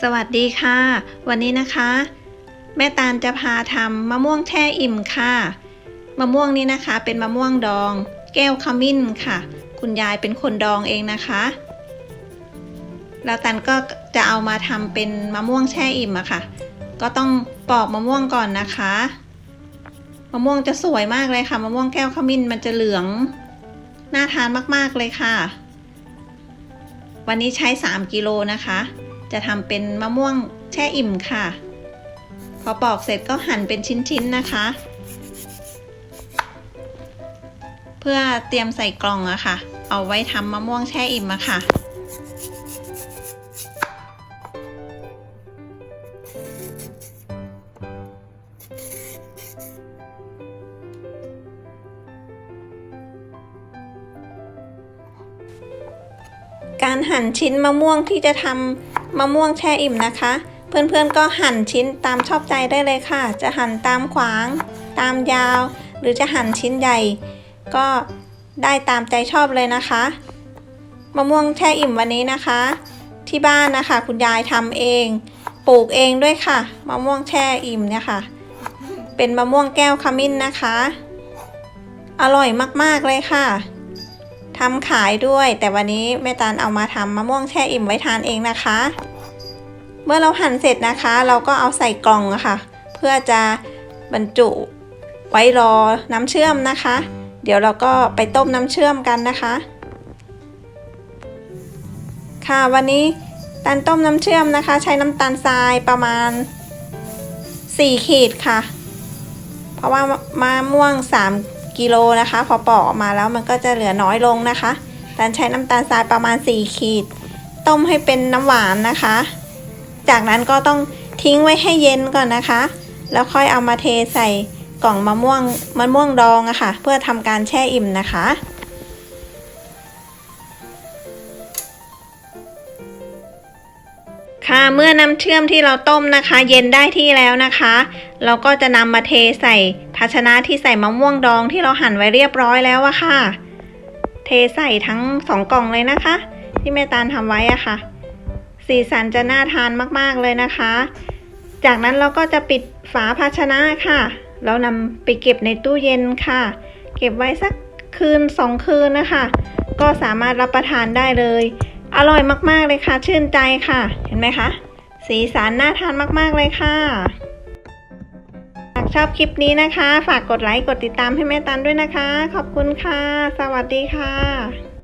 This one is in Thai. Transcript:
สวัสดีค่ะ วันนี้นะคะ แม่ตาลจะพาทำมะม่วงแช่อิ่มค่ะ มะม่วงนี้นะคะ เป็นมะม่วงดอง แก้วขมิ้นค่ะ คุณยายเป็นคนดองเองนะคะแล้วตันก็จะเอามาทำเป็นมะม่วงแช่อิ่มอะค่ะ ก็ต้องปอกมะม่วงก่อนนะคะ มะม่วงจะสวยมากเลยค่ะมะม่วงแก้วขมิ้นมันจะเหลืองน่าทานมากๆเลยค่ะ วันนี้ใช้ 3 กิโลนะคะ จะทำเป็นมะม่วงแช่อิ่มค่ะ พอปอกเสร็จก็หั่นเป็นชิ้นๆนะคะ เพื่อเตรียมใส่กล่องอะค่ะ เอาไว้ทำมะม่วงแช่อิ่มอะค่ะการหั่นชิ้นมะม่วงที่จะทำ มะม่วงแช่อิ่มนะคะ เพื่อนๆก็หั่นชิ้นตามชอบใจได้เลยค่ะ จะหั่นตามขวาง ตามยาว หรือจะหั่นชิ้นใหญ่ ก็ได้ตามใจชอบเลยนะคะมะม่วงแช่อิ่มวันนี้นะคะ ที่บ้านนะคะ คุณยายทำเอง ปลูกเองด้วยค่ะมะม่วงแช่อิ่มเนี่ยค่ะ เป็นมะม่วงแก้วขมิ้นนะคะ อร่อยมากๆเลยค่ะทำขายด้วย แต่วันนี้แม่ตาลเอามาทำมะม่วงแช่อิ่มไว้ทานเองนะคะ เมื่อเราหั่นเสร็จนะคะ เราก็เอาใส่กล่องะค่ะ เพื่อจะบรรจุไว้รอน้ำเชื่อมนะคะ เดี๋ยวเราก็ไปต้มน้ำเชื่อมกันนะคะ ค่ะวันนี้ตันต้มน้ำเชื่อมนะคะ ใช้น้ำตาลทรายประมาณ 4 ขีดค่ะ เพราะว่ามะม่วง 3 กิโลนะคะ พอปอกออกมาแล้วมันก็จะเหลือน้อยลงนะคะตันใช้น้ำตาลทรายประมาณ 4 ขีด ต้มให้เป็นน้ำหวานนะคะ จากนั้นก็ต้องทิ้งไว้ให้เย็นก่อนนะคะ แล้วค่อยเอามาเทใส่กล่องมะม่วงมะม่วงดองอะค่ะ เพื่อทำการแช่อิ่มนะคะ ค่ะเมื่อน้ำเชื่อมที่เราต้มนะคะ เย็นได้ที่แล้วนะคะ เราก็จะนำมาเทใส่ภาชนะที่ใส่มะม่วงดองที่เราหั่นไว้เรียบร้อยแล้วอะค่ะ เทใส่ทั้งสองกล่องเลยนะคะ ที่แม่ตาลทำไว้อะค่ะ สีสันจะน่าทานมากๆเลยนะคะ จากนั้นเราก็จะปิดฝาภาชนะค่ะ แล้วนำไปเก็บในตู้เย็นค่ะ เก็บไว้สักคืนสองคืนนะคะ ก็สามารถรับประทานได้เลย อร่อยมากๆเลยค่ะ ชื่นใจค่ะ เห็นไหมคะ สีสันน่าทานมากๆเลยค่ะหากชอบคลิปนี้นะคะ ฝากกดไลค์ กดติดตามให้แม่ตันด้วยนะคะ ขอบคุณค่ะ สวัสดีค่ะ